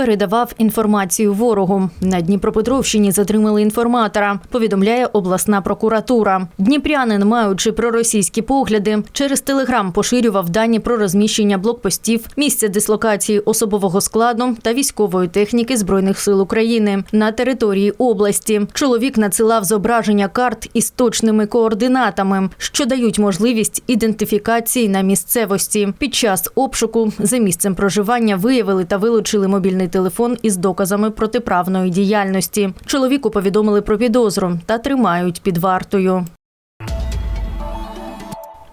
передавав інформацію ворогу. На Дніпропетровщині затримали інформатора. Повідомляє обласна прокуратура. Дніпрянин, маючи проросійські погляди, через телеграм поширював дані про розміщення блокпостів, місце дислокації особового складу та військової техніки збройних сил України на території області. Чоловік надсилав зображення карт із точними координатами, що дають можливість ідентифікації на місцевості. Під час обшуку за місцем проживання виявили та вилучили мобільний телефон із доказами протиправної діяльності. Чоловіку повідомили про підозру та тримають під вартою.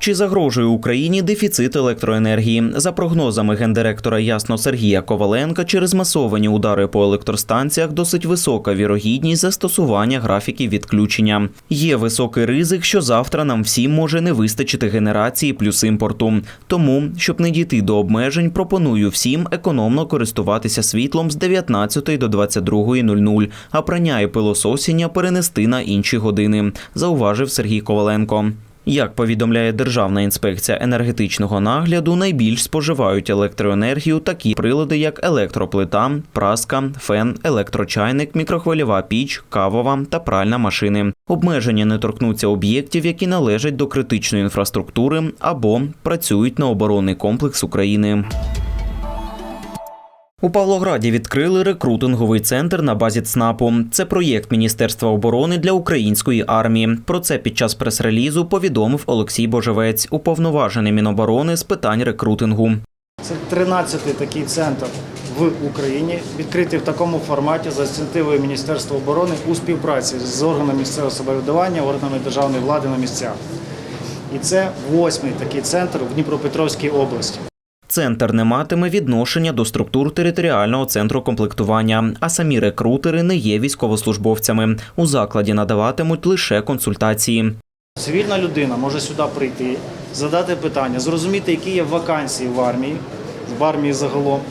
Чи загрожує Україні дефіцит електроенергії? За прогнозами гендиректора Ясно Сергія Коваленка, через масовані удари по електростанціях досить висока вірогідність застосування графіків відключення. Є високий ризик, що завтра нам всім може не вистачити генерації плюс імпорту. Тому, щоб не дійти до обмежень, пропоную всім економно користуватися світлом з 19 до 22.00, а прання і пилососіння перенести на інші години, зауважив Сергій Коваленко. Як повідомляє Державна інспекція енергетичного нагляду, найбільш споживають електроенергію такі прилади, як електроплита, праска, фен, електрочайник, мікрохвильова піч, кавова та пральна машини. Обмеження не торкнуться об'єктів, які належать до критичної інфраструктури або працюють на оборонний комплекс України. У Павлограді відкрили рекрутинговий центр на базі ЦНАПу. Це проєкт Міністерства оборони для української армії. Про це під час прес-релізу повідомив Олексій Божевець, уповноважений Міноборони з питань рекрутингу. Це 13-й такий центр в Україні, відкритий в такому форматі за ініціативою Міністерства оборони у співпраці з органами місцевого самоврядування, органами державної влади на місцях. І це восьмий такий центр в Дніпропетровській області. Центр не матиме відношення до структур територіального центру комплектування, а самі рекрутери не є військовослужбовцями. У закладі надаватимуть лише консультації. Цивільна людина може сюди прийти, задати питання, зрозуміти, які є вакансії в армії, в армії загалом,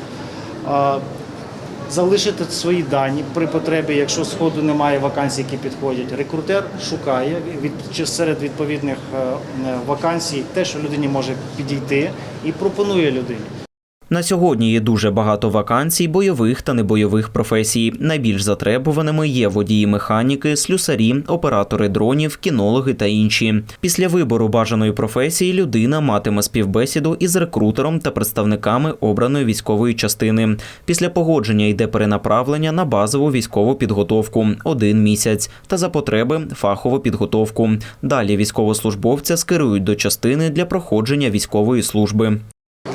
залишити свої дані при потребі, якщо сходу немає вакансій, які підходять. Рекрутер шукає від, серед відповідних е, е, вакансій те, що людині може підійти, і пропонує людині. На сьогодні є дуже багато вакансій бойових та небойових професій. Найбільш затребуваними є водії механіки, слюсарі, оператори дронів, кінологи та інші. Після вибору бажаної професії людина матиме співбесіду із рекрутером та представниками обраної військової частини. Після погодження йде перенаправлення на базову військову підготовку один місяць та за потреби фахову підготовку. Далі військовослужбовця скерують до частини для проходження військової служби.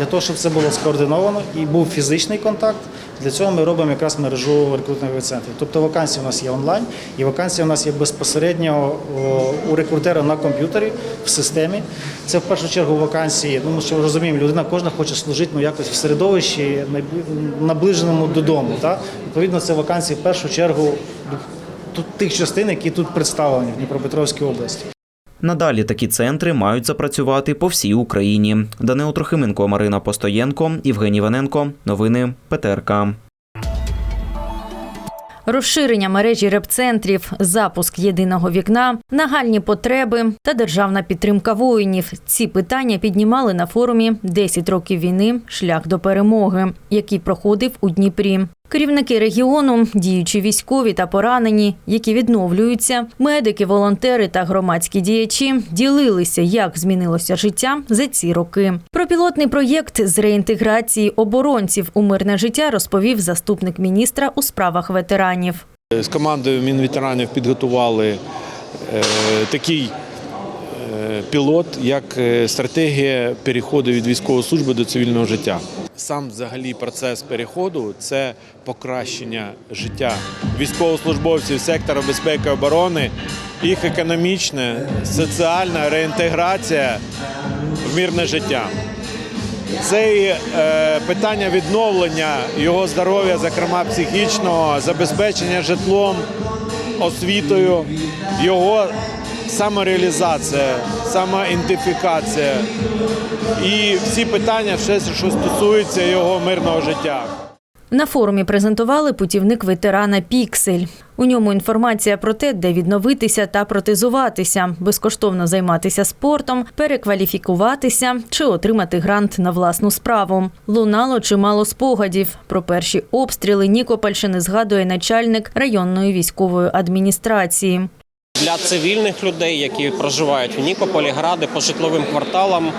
Для того, щоб це було скоординовано і був фізичний контакт, для цього ми робимо якраз мережу рекрутингових центрів. Тобто вакансії у нас є онлайн, і вакансії у нас є безпосередньо у рекрутера на комп'ютері в системі. Це в першу чергу вакансії, тому що розуміємо, людина кожна хоче служити ну, якось в середовищі наближеному додому. Так? Відповідно, це вакансії в першу чергу тих частин, які тут представлені в Дніпропетровській області. Надалі такі центри мають запрацювати по всій Україні. Данило Трохименко, Марина Постоєнко, Євгеній Ваненко. Новини ПТРК. Розширення мережі репцентрів, запуск єдиного вікна, нагальні потреби та державна підтримка воїнів. Ці питання піднімали на форумі «10 років війни. Шлях до перемоги, який проходив у Дніпрі. Керівники регіону, діючі військові та поранені, які відновлюються, медики, волонтери та громадські діячі ділилися, як змінилося життя за ці роки. Про пілотний проєкт з реінтеграції оборонців у мирне життя розповів заступник міністра у справах ветеранів. З командою Мінветеранів підготували е, такий е, пілот, як е, стратегія переходу від військової служби до цивільного життя. Сам взагалі процес переходу це покращення життя військовослужбовців сектора безпеки і оборони, їх економічна, соціальна реінтеграція в мирне життя. Це і, е, питання відновлення його здоров'я, зокрема психічного, забезпечення житлом, освітою, його самореалізація, самоідентифікація і всі питання, все, що стосується його мирного життя. На форумі презентували путівник ветерана Піксель. У ньому інформація про те, де відновитися та протезуватися, безкоштовно займатися спортом, перекваліфікуватися чи отримати грант на власну справу. Лунало чимало спогадів. Про перші обстріли Нікопольщини згадує начальник районної військової адміністрації. Для цивільних людей, які проживають в Нікополі, гради по житловим кварталам.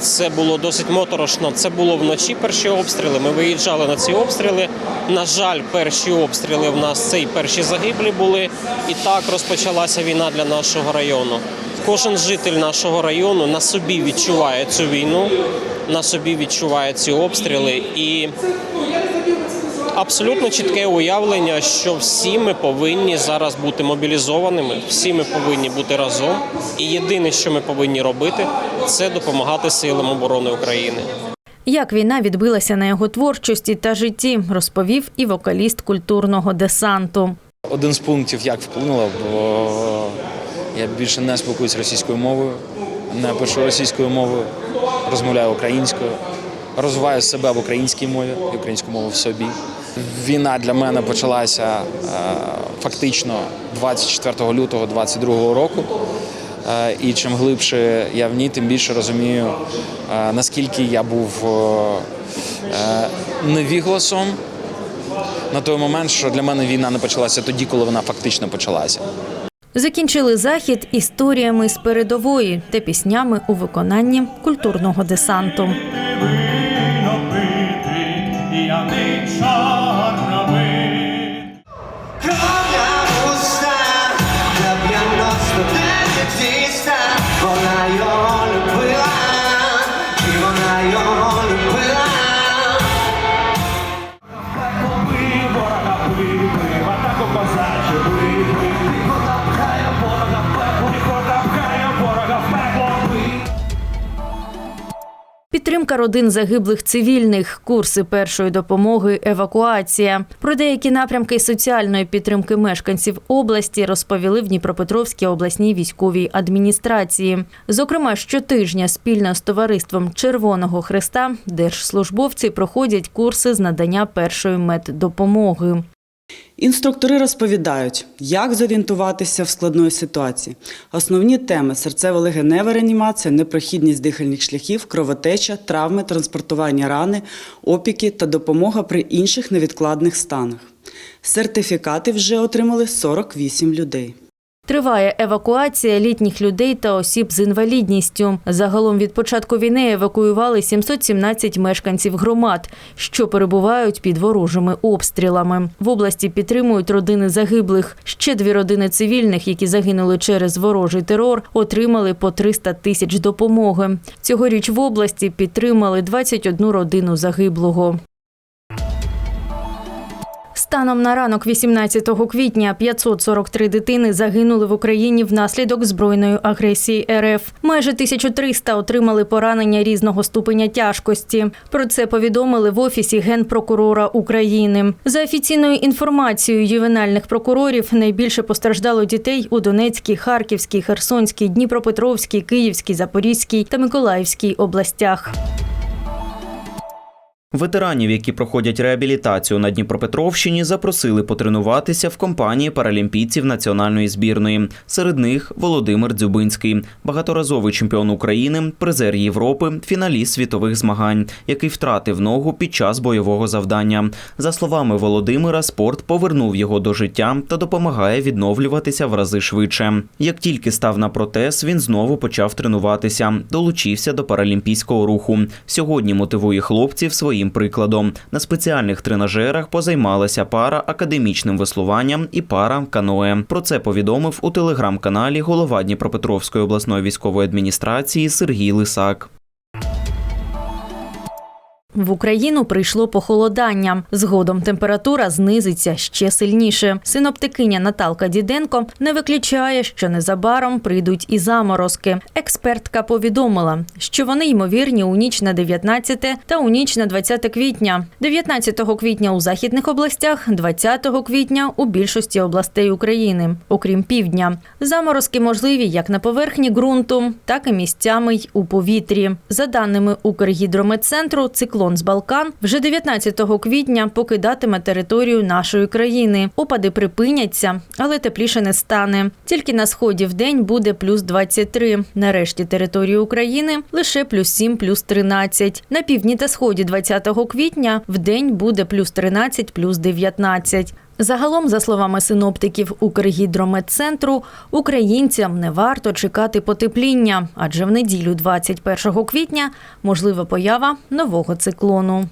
Це було досить моторошно. Це було вночі перші обстріли. Ми виїжджали на ці обстріли. На жаль, перші обстріли в нас це і перші загиблі були. І так розпочалася війна для нашого району. Кожен житель нашого району на собі відчуває цю війну, на собі відчуває ці обстріли і абсолютно чітке уявлення, що всі ми повинні зараз бути мобілізованими, всі ми повинні бути разом. І єдине, що ми повинні робити, це допомагати силам оборони України. Як війна відбилася на його творчості та житті, розповів і вокаліст культурного десанту. Один з пунктів, як вплинуло, бо я більше не спілкуюся російською мовою, не пишу російською мовою, розмовляю українською, розвиваю себе в українській мові і українську мову в собі. Війна для мене почалася е, фактично 24 лютого 22 року. Е, І чим глибше я в ній, тим більше розумію, е, наскільки я був невігласом на той момент, що для мене війна не почалася тоді, коли вона фактично почалася. Закінчили захід історіями з передової та піснями у виконанні культурного десанту. Пити, я Підтримка родин загиблих цивільних, курси першої допомоги, евакуація. Про деякі напрямки соціальної підтримки мешканців області розповіли в Дніпропетровській обласній військовій адміністрації. Зокрема, щотижня спільно з товариством Червоного Христа держслужбовці проходять курси з надання першої меддопомоги. Інструктори розповідають, як зорієнтуватися в складної ситуації. Основні теми серцево-легенева реанімація, непрохідність дихальних шляхів, кровотеча, травми, транспортування рани, опіки та допомога при інших невідкладних станах. Сертифікати вже отримали 48 людей. Триває евакуація літніх людей та осіб з інвалідністю. Загалом від початку війни евакуювали 717 мешканців громад, що перебувають під ворожими обстрілами. В області підтримують родини загиблих. Ще дві родини цивільних, які загинули через ворожий терор, отримали по 300 тисяч допомоги. Цьогоріч в області підтримали 21 родину загиблого. Станом на ранок 18 квітня 543 дитини загинули в Україні внаслідок збройної агресії РФ. Майже 1300 отримали поранення різного ступеня тяжкості. Про це повідомили в офісі генпрокурора України. За офіційною інформацією ювенальних прокурорів, найбільше постраждало дітей у Донецькій, Харківській, Херсонській, Дніпропетровській, Київській, Запорізькій та Миколаївській областях. Ветеранів, які проходять реабілітацію на Дніпропетровщині, запросили потренуватися в компанії паралімпійців національної збірної. Серед них Володимир Дзюбинський, багаторазовий чемпіон України, призер Європи, фіналіст світових змагань, який втратив ногу під час бойового завдання. За словами Володимира, спорт повернув його до життя та допомагає відновлюватися в рази швидше. Як тільки став на протез, він знову почав тренуватися, долучився до паралімпійського руху. Сьогодні мотивує хлопців своїм прикладом. На спеціальних тренажерах позаймалася пара академічним веслуванням і пара каноє. Про це повідомив у телеграм-каналі голова Дніпропетровської обласної військової адміністрації Сергій Лисак. В Україну прийшло похолодання. Згодом температура знизиться ще сильніше. Синоптикиня Наталка Діденко не виключає, що незабаром прийдуть і заморозки. Експертка повідомила, що вони ймовірні у ніч на 19 та у ніч на 20 квітня. 19 квітня у західних областях, 20 квітня у більшості областей України, окрім півдня. Заморозки можливі як на поверхні ґрунту, так і місцями й у повітрі. За даними Укргідрометцентру, циклон циклон з Балкан вже 19 квітня покидатиме територію нашої країни. Опади припиняться, але тепліше не стане. Тільки на сході в день буде плюс 23. На решті території України лише плюс 7, плюс 13. На півдні та сході 20 квітня в день буде плюс 13, плюс 19. Загалом, за словами синоптиків Укргідрометцентру, українцям не варто чекати потепління, адже в неділю 21 квітня можлива поява нового циклону.